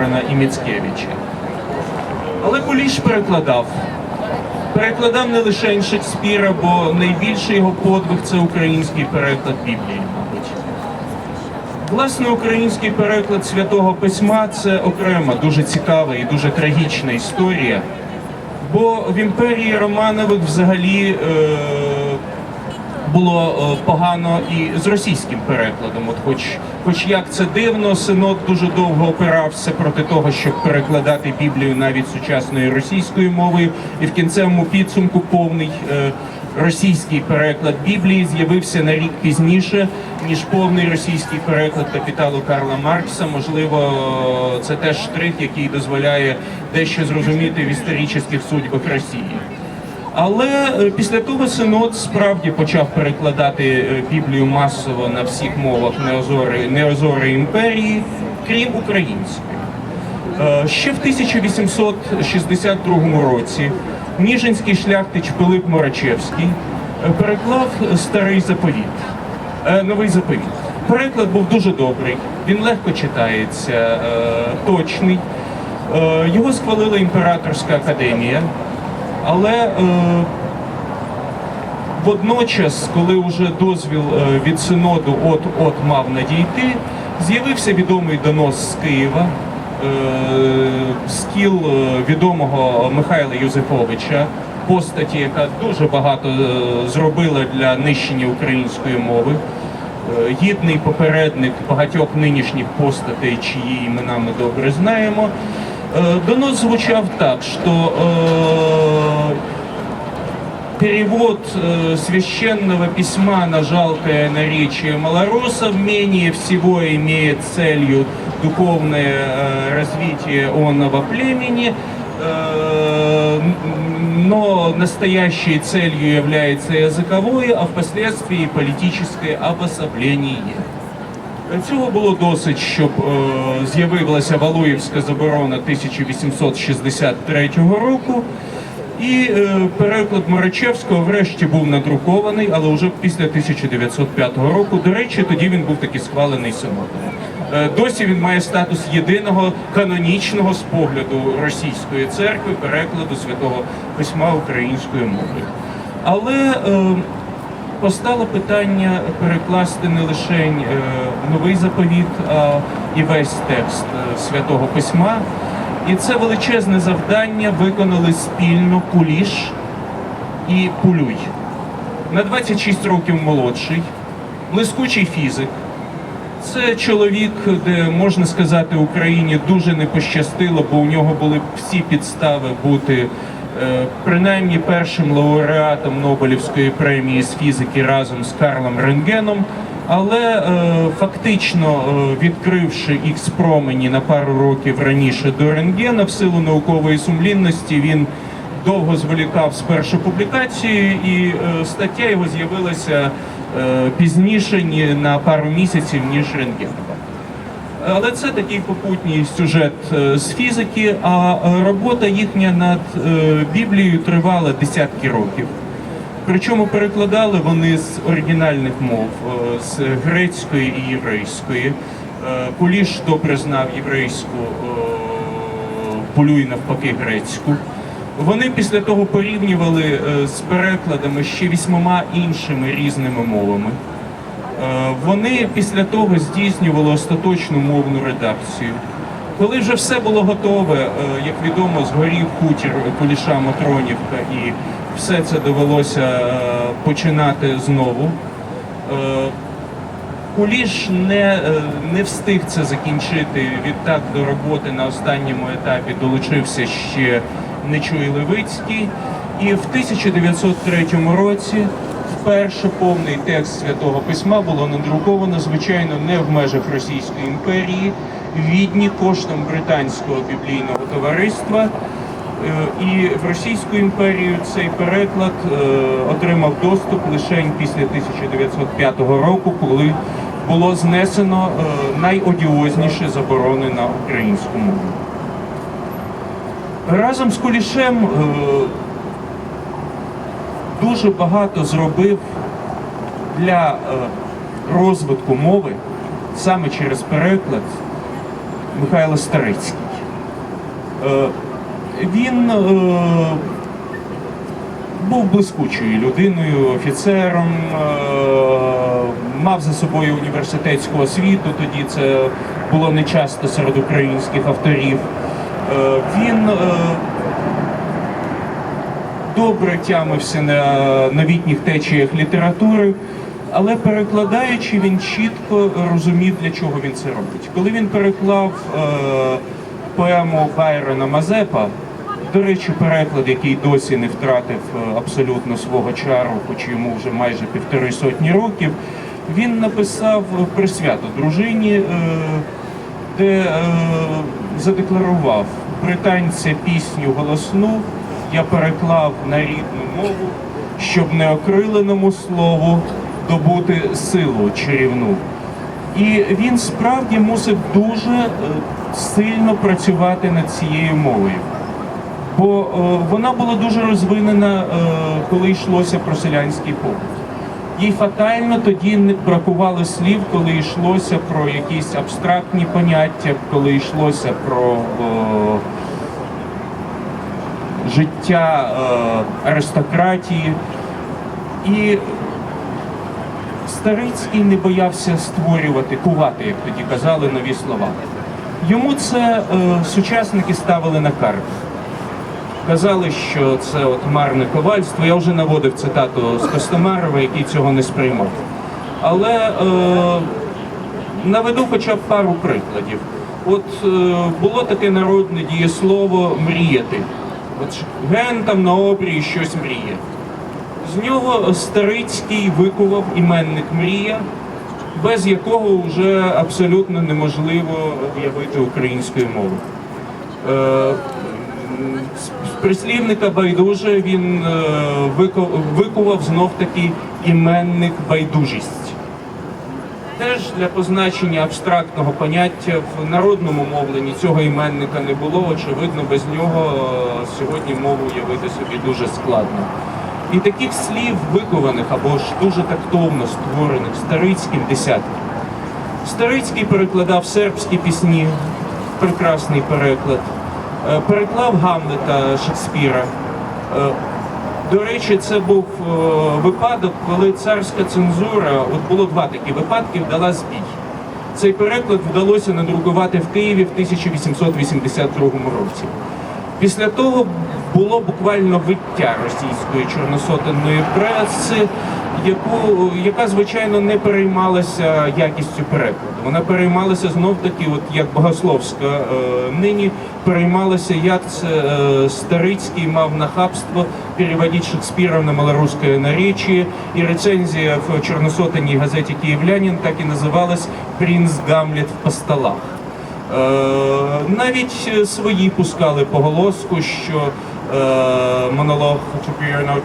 Байрона і Міцкевича. Але Куліш перекладав. Перекладав не лише Шекспіра, бо найбільший його подвиг це український переклад Біблії, мабуть. Власне, український переклад святого письма це окрема, дуже цікава і дуже трагічна історія. Бо в імперії Романових взагалі е, було е, погано і з російським перекладом. От хоч, хоч як це дивно, синод дуже довго опирався проти того, щоб перекладати Біблію навіть сучасною російською мовою, і в кінцевому підсумку повний е, російський переклад Біблії з'явився на рік пізніше, ніж повний російський переклад капіталу Карла Маркса. Можливо, це теж штрих, який дозволяє дещо зрозуміти в історичних судьбах Росії. Але е, після того синод справді почав перекладати е, Біблію масово на всіх мовах неозори, імперії, крім української. Е, Ще в 1862 році Ніжинський шляхтич Пилип Морачевський переклав старий заповіт, новий заповіт. Переклад був дуже добрий, він легко читається, точний. Його схвалила імператорська академія. Але е, водночас, коли вже дозвіл е, від синоду от-от мав надійти, з'явився відомий донос з Києва, е, скіл е, відомого Михайла Юзефовича, постаті, яка дуже багато зробила для нищення української мови. Гідний попередник багатьох нинішніх постатей, чиї імена ми добре знаємо. Э, Донос звучал так, что э, перевод э, священного письма на жалкое наречие малоросов менее всего имеет целью духовное развитие онного племени, но настоящей целью является языковое, а впоследствии политическое обособление. Цього було досить, щоб е, з'явилася Валуївська заборона 1863 року. І е, переклад Морачевського врешті був надрукований, але вже після 1905 року. До речі, тоді він був таки схвалений синодом. Е, досі він має статус єдиного канонічного з погляду російської церкви перекладу святого письма українською мовою. Але е, постало питання перекласти не лише е, новий заповіт, а і весь текст е, святого письма. І це величезне завдання виконали спільно Куліш і Пулюй. На 26 років молодший, блискучий фізик. Це чоловік, де можна сказати, Україні дуже не пощастило, бо у нього були всі підстави бути принаймні першим лауреатом Нобелівської премії з фізики разом з Карлом Рентгеном. Але е, фактично е, відкривши ікс промені на пару років раніше до рентгена, в силу наукової сумлінності він довго зволікав з першою публікацією, і е, стаття його з'явилася е, пізніше ні на пару місяців ніж рентгенова. Але це такий попутній сюжет е, з фізики, а робота їхня над е, Біблією тривала десятки років. Причому перекладали вони з оригінальних мов, е, з грецької і єврейської. Куліш добре знав єврейську, Полюй навпаки грецьку. Вони після того порівнювали з перекладами ще вісьмома іншими різними мовами. Е, Вони після того здійснювали остаточну мовну редакцію. Коли вже все було готове, е, як відомо, згорів хутір Куліша Матронівка, і все це довелося е, починати знову. Куліш не, не встиг це закінчити. Відтак до роботи на останньому етапі долучився ще Нечуй Левицький. І в 1903 році вперше повний текст святого письма було надруковано, звичайно, не в межах Російської імперії, Відні коштом британського біблійного товариства. Е, І в Російську імперію цей переклад е, отримав доступ лише після 1905 року, коли було знесено е, найодіозніші заборони на українську мову. Разом з Кулішем дуже багато зробив для е, розвитку мови саме через переклад Михайло Старицький. Е, Він е, був блискучою людиною, офіцером, мав за собою університетську освіту, тоді це було не часто серед українських авторів. Він добре тямився на новітніх течіях літератури, але перекладаючи, він чітко розумів, для чого він це робить. Коли він переклав е, поему Байрона Мазепа, до речі, переклад, який досі не втратив е, абсолютно свого чару, хоч йому вже майже півтори сотні років, він написав присвяту дружині, е, де е, задекларував британця пісню голосну. Я переклав на рідну мову, щоб неокриленому слову добути силу чарівну. І він справді мусив дуже е, сильно працювати над цією мовою. Бо е, вона була дуже розвинена, е, коли йшлося про селянський побут. Їй фатально тоді не бракувало слів, коли йшлося про якісь абстрактні поняття, коли йшлося про життя е, аристократії. І Старицький не боявся створювати, кувати, як тоді казали, нові слова. Йому це е, сучасники ставили на карту. Казали, що це от марне ковальство. Я вже наводив цитату з Костомарова, який цього не сприймав. Але е, наведу хоча б пару прикладів. От е, було таке народне дієслово мріяти. От ген там на обрії щось мріє. З нього Старицький викував іменник мрія, без якого вже абсолютно неможливо уявити українською мовою. Е, з прислівника байдуже він е, викував знов таки іменник байдужість. Теж для позначення абстрактного поняття в народному мовленні цього іменника не було. Очевидно, без нього е, сьогодні мову уявити собі дуже складно. І таких слів викованих або ж дуже тактовно створених Старицьким десятки. Старицький перекладав сербські пісні, прекрасний переклад, Е, переклав Гамлета Шекспіра. До речі, це був е, випадок, коли царська цензура, от було два такі випадки, вдала збій. Цей переклад вдалося надрукувати в Києві в 1882 році. Після того було буквально виття російської чорносотенної преси, яку, яка, звичайно, не переймалася якістю перекладу. Вона переймалася знов таки, от як богословська е, нині переймалася, як це е, Старицький мав нахабство переводити Шекспіра на малорусське наречие. І рецензія в чорносотенній газеті Київлянин так і називалась Принц Гамлет в постолах. Е, навіть свої пускали поголоску, що Ee, monolog, oczekuje na